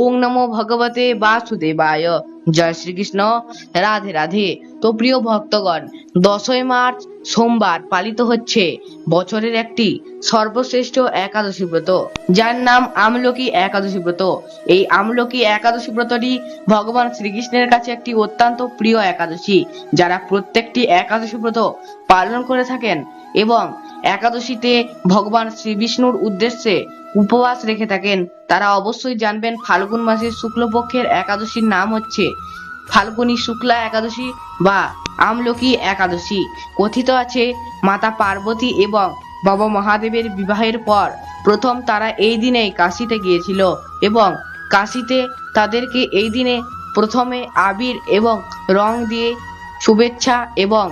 ওং নমো ভগবতে বাসুদেবায়। জয় শ্রীকৃষ্ণ। রাধে রাধে। তো প্রিয় ভক্তগণ, দশই মার্চ সোমবার পালিত হচ্ছে বছরের একটি সর্বশ্রেষ্ঠ একাদশী ব্রত। যার নাম আমলকি একাদশী ব্রত। এই আমলকি একাদশী ব্রতটি ভগবান শ্রীকৃষ্ণের কাছে একটি অত্যন্ত প্রিয় একাদশী। যারা প্রত্যেকটি একাদশী ব্রত পালন করে থাকেন এবং একাদশীতে ভগবান শ্রী বিষ্ণুর উদ্দেশ্যে উপবাস রেখে থাকেন। তারা অবশ্যই জানবেন ফাল্গুন মাসের শুক্লপক্ষের একাদশীর নাম হচ্ছে ফাল্গুনী শুক্লা একাদশী বা আমলকি একাদশী। কথিত আছে, মাতা পার্বতী এবং বাবা মহাদেবের বিবাহের পর প্রথম তারা এই দিনেই কাশিতে গিয়েছিল এবং কাশিতে তাদেরকে এই দিনে প্রথমে আবির এবং রং দিয়ে শুভেচ্ছা এবং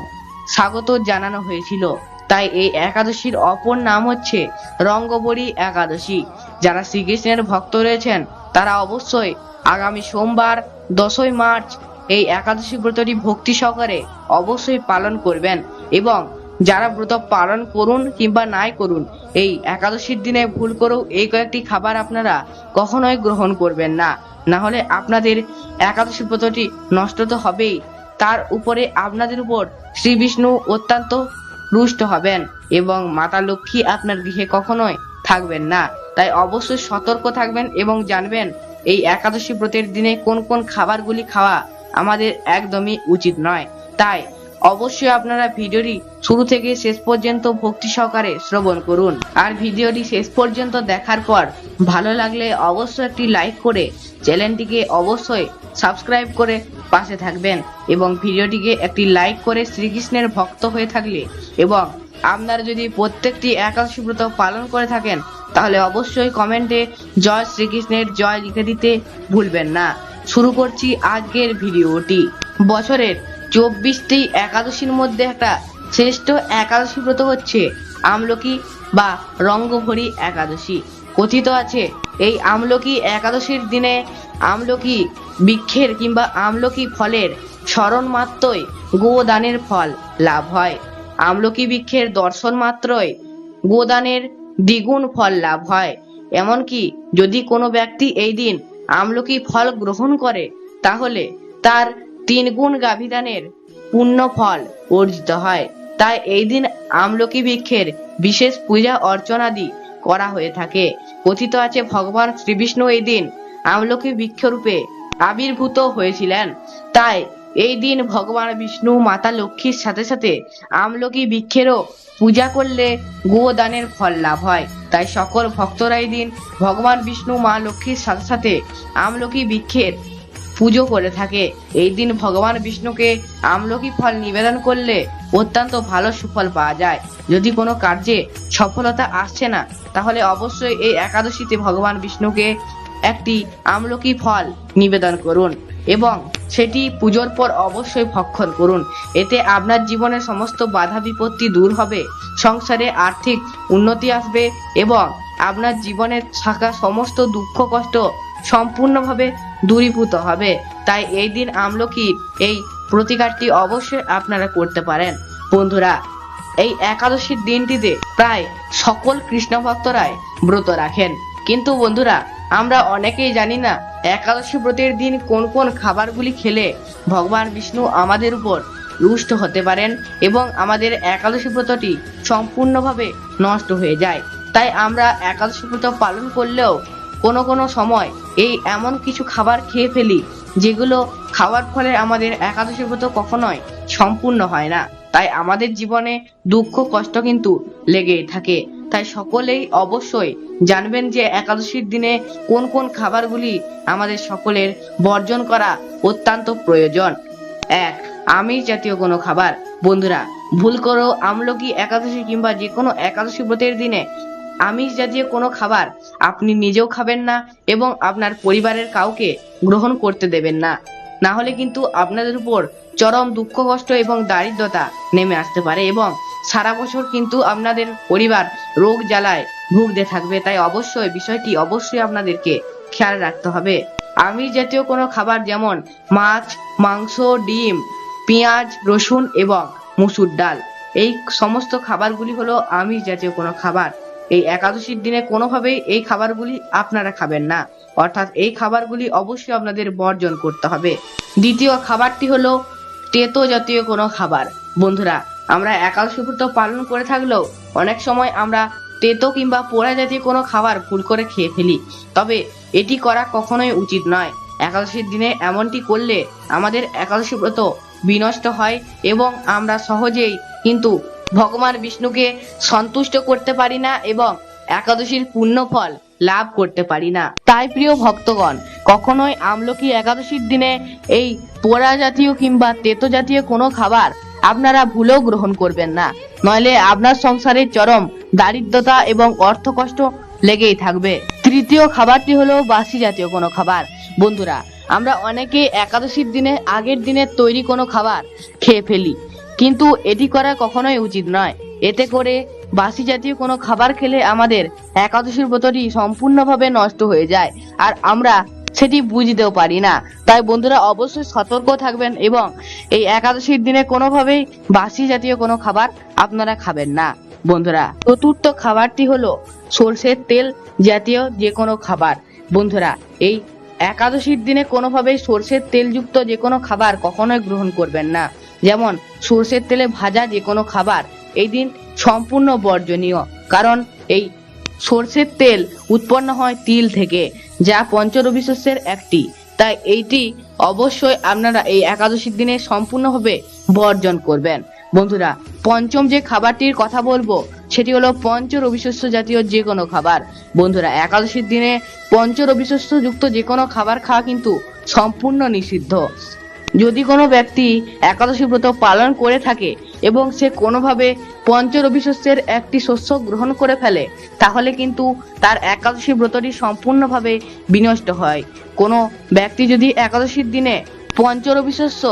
স্বাগত জানানো হয়েছিল। তাই এই একাদশীর অপর নাম হচ্ছে রঙ্গবরী একাদশী। যারা শ্রীকৃষ্ণের ভক্ত রয়েছেন, তারা অবশ্যই আগামী সোমবার, দশই মার্চ এই একাদশী ব্রতটি ভক্তি সহকারে অবশ্যই পালন করবেন এবং যারা ব্রত পালন করুন কিংবা নাই করুন, এই একাদশীর দিনে ভুল করেও এই কয়েকটি খাবার আপনারা কখনোই গ্রহণ করবেন না। না হলে আপনাদের একাদশী ব্রতটি নষ্ট তো হবেই। তার উপরে আপনাদের উপর শ্রী বিষ্ণু অত্যন্ত রুষ্ট হবেন এবং মাতা লক্ষ্মী আপনার গৃহে কখনোই থাকবেন না। তাই অবশ্যই সতর্ক থাকবেন এবং জানবেন, এই একাদশী ব্রতের দিনে কোন কোন খাবারগুলি খাওয়া আমাদের একদমই উচিত নয়। তাই অবশ্যই আপনারা ভিডিওটি শুরু থেকে শেষ পর্যন্ত ভক্তি সহকারে শ্রবণ করুন। আর ভিডিওটি শেষ পর্যন্ত দেখার পর ভালো লাগলে অবশ্যই একটি লাইক করে চ্যানেলটিকে অবশ্যই সাবস্ক্রাইব করে পাশে থাকবেন এবং ভিডিওটিকে একটি লাইক করে শ্রীকৃষ্ণের ভক্ত হয়ে থাকলে এবং আপনারা যদি প্রত্যেকটি একাদশী ব্রত পালন করে থাকেন, তাহলে অবশ্যই কমেন্টে জয় শ্রীকৃষ্ণের জয় লিখে দিতে ভুলবেন না। শুরু করছি আজকের ভিডিওটি। বছরের চব্বিশটি একাদশীর মধ্যে একটা শ্রেষ্ঠ একাদশী ব্রত হচ্ছে আমলকি বা রঙ্গভরি একাদশী। কথিত আছে, এই আমলকি একাদশীর দিনে আমলকি বৃক্ষের কিংবা আমলকি ফলের স্মরণ মাত্রই গোদানের ফল লাভ হয়। আমলকি বৃক্ষের দর্শন মাত্রই গোদানের দ্বিগুণ ফল লাভ হয়। এমনকি যদি কোনো ব্যক্তি এই দিন আমলকি ফল গ্রহণ করে, তাহলে তার তিন গুণ গাভিদানের পুণ্য ফল অর্জিত হয়। তাই এই দিন আমলকি বৃক্ষের বিশেষ পূজা অর্চনাদি করা হয়ে থাকে। কথিত আছে, ভগবান শ্রীবিষ্ণু এই দিন আমলকি বৃক্ষরূপে আবির্ভূত হয়েছিলেন। তাই এই দিন ভগবান বিষ্ণু, মাতা লক্ষ্মীর সাথে সাথে আমলকি বৃক্ষেরও পূজা করলে গোদানের ফল লাভ হয়। তাই সকল ভক্তরা এই দিন ভগবান বিষ্ণু, মা লক্ষ্মীর সাথে সাথে আমলকি বৃক্ষের পুজো করে থাকে। এই দিন ভগবান বিষ্ণুকে আমলকি ফল নিবেদন করলে অত্যন্ত ভালো সুফল পাওয়া যায়। যদি কোনো কার্যে সফলতা আসছে না, তাহলে অবশ্যই এই একাদশীতে ভগবান বিষ্ণুকে একটি আমলকি ফল নিবেদন করুন এবং সেটি পুজোর পর অবশ্যই ভক্ষণ করুন। এতে আপনার জীবনের সমস্ত বাধা বিপত্তি দূর হবে, সংসারে আর্থিক উন্নতি আসবে এবং আপনার জীবনে থাকা সমস্ত দুঃখ কষ্ট সম্পূর্ণভাবে দূরীভূত হবে। তাই এই দিন আমলকি এই প্রতিকারটি অবশ্যই আপনারা করতে পারেন। বন্ধুরা, এই একাদশীর দিনটিতে প্রায় সকল কৃষ্ণ ভক্তরাই ব্রত রাখেন। কিন্তু বন্ধুরা, আমরা অনেকেই জানি না একাদশী ব্রতের দিন কোন কোন খাবারগুলি খেলে ভগবান বিষ্ণু আমাদের উপর রুষ্ট হতে পারেন এবং আমাদের একাদশী ব্রতটি সম্পূর্ণভাবে নষ্ট হয়ে যায়। তাই আমরা একাদশী ব্রত পালন করলেও কোনো কোনো সময় এই এমন কিছু খাবার খেয়ে ফেলি, যেগুলো খাওয়ার ফলে আমাদের একাদশী ব্রত কখনোই সম্পূর্ণ হয় না। তাই আমাদের জীবনে দুঃখ, কষ্ট কিন্তু লেগেই থাকে। তাই সকলেই অবশ্যই জানবেন যে একাদশীর দিনে কোন কোন খাবারগুলি আমাদের সকলের বর্জন করা অত্যন্ত প্রয়োজন। এক, আমিষ জাতীয় কোনো খাবার। বন্ধুরা, ভুল করো, আমলকি একাদশী কিংবা যে কোনো একাদশী ব্রতের দিনে আমিষ জাতীয় কোনো খাবার আপনি নিজেও খাবেন না এবং আপনার পরিবারের কাউকে গ্রহণ করতে দেবেন না। না হলে কিন্তু আপনাদের উপর চরম দুঃখ, কষ্ট এবং দারিদ্রতা নেমে আসতে পারে এবং সারা বছর কিন্তু আপনাদের পরিবার রোগ জ্বালায় ভুগতে থাকবে। তাই অবশ্যই বিষয়টি অবশ্যই আপনাদেরকে খেয়াল রাখতে হবে। আমিষ জাতীয় কোনো খাবার যেমন মাছ, মাংস, ডিম, পেঁয়াজ, রসুন এবং মুসুর ডাল, এই সমস্ত খাবারগুলি হলো আমিষ জাতীয় কোনো খাবার। এই একাদশীর দিনে কোনোভাবেই এই খাবারগুলি আপনারা খাবেন না। অর্থাৎ এই খাবারগুলি অবশ্যই আপনাদের বর্জন করতে হবে। দ্বিতীয় খাবারটি হলো তেতো জাতীয় কোনো খাবার। বন্ধুরা, আমরা একাদশী ব্রত পালন করে থাকলেও অনেক সময় আমরা তেতো কিংবা পোড়া জাতীয় কোনো খাবার ভুল করে খেয়ে ফেলি। তবে এটি করা কখনোই উচিত নয়। একাদশীর দিনে এমনটি করলে আমাদের একাদশী ব্রত বিনষ্ট হয় এবং আমরা সহজেই কিন্তু ভগবান বিষ্ণুকে সন্তুষ্ট করতে পারি না এবং একাদশীর পূর্ণ ফল লাভ করতে পারি না। তাই প্রিয় ভক্তগণ, কখনোই আমলকি একাদশীর দিনে এই পোড়া জাতীয় কিংবা তেতো জাতীয় কোনো খাবার আপনারা ভুলেও গ্রহণ করবেন না। নইলে আপনার সংসারের চরম দারিদ্রতা এবং অর্থকষ্ট লেগেই থাকবে। তৃতীয় খাবারটি হলো বাসি জাতীয় কোনো খাবার। বন্ধুরা, আমরা অনেকে একাদশীর দিনে, আগের দিনের তৈরি কোনো খাবার খেয়ে ফেলি। কিন্তু এটি করা কখনোই উচিত নয়। এতে করে বাসি জাতীয় কোনো খাবার খেলে আমাদের একাদশীর ব্রতটি সম্পূর্ণভাবে নষ্ট হয়ে যায়, আর আমরা সেটি বুঝতেও পারি না। তাই বন্ধুরা, অবশ্যই সতর্ক থাকবেন এবং এই একাদশীর দিনে কোনোভাবেই বাসি জাতীয় কোনো খাবার আপনারা খাবেন না। বন্ধুরা, চতুর্থ খাবারটি হলো সর্ষের তেল জাতীয় যে কোনো খাবার। বন্ধুরা, এই একাদশীর দিনে কোনোভাবেই সর্ষের তেলযুক্ত যে কোনো খাবার কখনোই গ্রহণ করবেন না। যেমন সর্ষের তেলে ভাজা যে কোনো খাবার, এই দিন সম্পূর্ণ বর্জনীয়। কারণ এই সর্ষের তেল উৎপন্ন হয় তিল থেকে, যা পঞ্চরবি শস্যের একটি। তাই এইটি অবশ্যই আপনারা এই একাদশীর দিনে সম্পূর্ণভাবে বর্জন করবেন। বন্ধুরা, পঞ্চম যে খাবারটির কথা বলব, সেটি হলো পঞ্চ রবিশস্য জাতীয় যে কোনো খাবার। বন্ধুরা, একাদশীর দিনে পঞ্চ রবিশস্য যুক্ত যে কোনো খাবার খাওয়া কিন্তু সম্পূর্ণ নিষিদ্ধ। যদি কোনো ব্যক্তি একাদশী ব্রত পালন করে থাকে এবং সে কোনোভাবে পঞ্চরবি শস্যের একটি শস্য গ্রহণ করে ফেলে, তাহলে কিন্তু তার একাদশী ব্রতটি সম্পূর্ণভাবে বিনষ্ট হয়। কোনো ব্যক্তি যদি একাদশীর দিনে পঞ্চরবি শস্য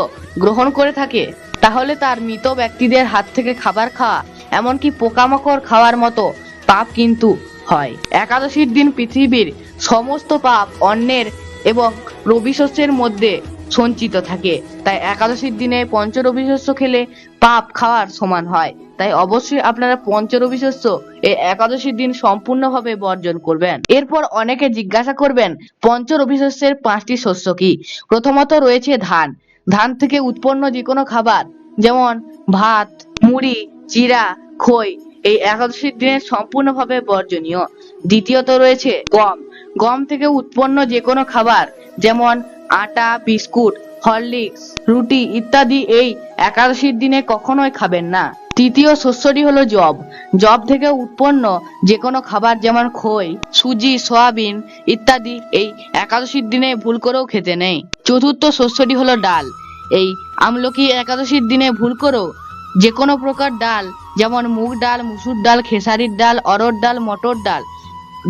গ্রহণ করে থাকে, তাহলে তার মৃত ব্যক্তিদের হাত থেকে খাবার খাওয়া, এমনকি পোকামাকড় খাওয়ার মতো পাপ কিন্তু হয়। একাদশীর দিন পৃথিবীর সমস্ত পাপ অন্যের এবং রবি শস্যের মধ্যে সঞ্চিত থাকে। তাই একাদশীর দিনে পঞ্চরবি শস্য খেলে পাপ খাওয়ার সমান হয়। তাই অবশ্যই আপনারা পঞ্চরবি শস্য এই একাদশীর দিন সম্পূর্ণভাবে বর্জন করবেন। এরপর অনেকে জিজ্ঞাসা করবেন পঞ্চরবি শস্যের পাঁচটি শস্য কি? প্রথমত রয়েছে ধান। ধান থেকে উৎপন্ন যে কোনো খাবার, যেমন ভাত, মুড়ি চিরা খই, এই একাদশীর দিনে সম্পূর্ণভাবে বর্জনীয়। দ্বিতীয়ত রয়েছে গম। গম থেকে উৎপন্ন যে কোনো খাবার, যেমন আটা, বিস্কুট, হরলিক্স, রুটি ইত্যাদি এই একাদশীর দিনে কখনোই খাবেন না। তৃতীয় শস্যটি হলো জব জব থেকে উৎপন্ন যে কোনো খাবার যেমন খই, সুজি, সয়াবিন ইত্যাদি এই একাদশীর দিনে ভুল করেও খেতে নেই। চতুর্থ শস্যটি হলো ডাল। এই আমলকি একাদশীর দিনে ভুল করেও যে কোনো প্রকার ডাল যেমন মুগ ডাল, মুসুর ডাল, খেসারির ডাল অরহর ডাল, মটর ডাল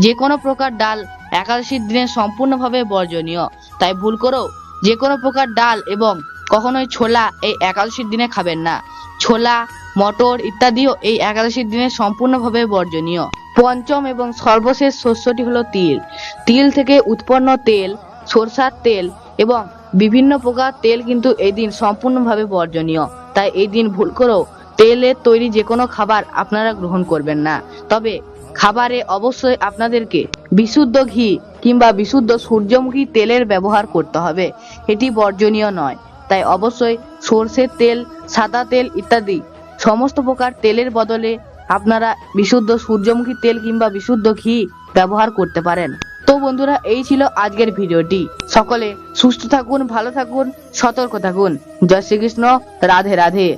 যে কোনো প্রকার ডাল একাদশীর দিনে সম্পূর্ণভাবে বর্জনীয়। তাই ভুল করেও যে কোনো প্রকার ডাল এবং কখনোই ছোলা এই একাদশীর দিনে খাবেন না। ছোলা, মটর ইত্যাদিও এই একাদশীর দিনে সম্পূর্ণভাবে বর্জনীয়। পঞ্চম এবং সর্বশেষ শস্যটি হলো তিল। তিল থেকে উৎপন্ন তেল, সরষার তেল এবং বিভিন্ন প্রকার তেল কিন্তু এই দিন সম্পূর্ণভাবে বর্জনীয়। তাই এই দিন ভুল করেও তেলের তৈরি যে কোনো খাবার আপনারা গ্রহণ করবেন না। তবে খাবারে অবশ্যই আপনাদেরকে বিশুদ্ধ ঘি কিংবা বিশুদ্ধ সূর্যমুখী তেলের ব্যবহার করতে হবে। এটি বর্জনীয় নয়। তাই অবশ্যই সর্ষের তেল, সাদা তেল ইত্যাদি সমস্ত প্রকার তেলের বদলে আপনারা বিশুদ্ধ সূর্যমুখী তেল কিংবা বিশুদ্ধ ঘি ব্যবহার করতে পারেন। তো বন্ধুরা, এই ছিল আজকের ভিডিওটি। সকলে সুস্থ থাকুন, ভালো থাকুন, সতর্ক থাকুন। জয় শ্রীকৃষ্ণ। রাধে রাধে।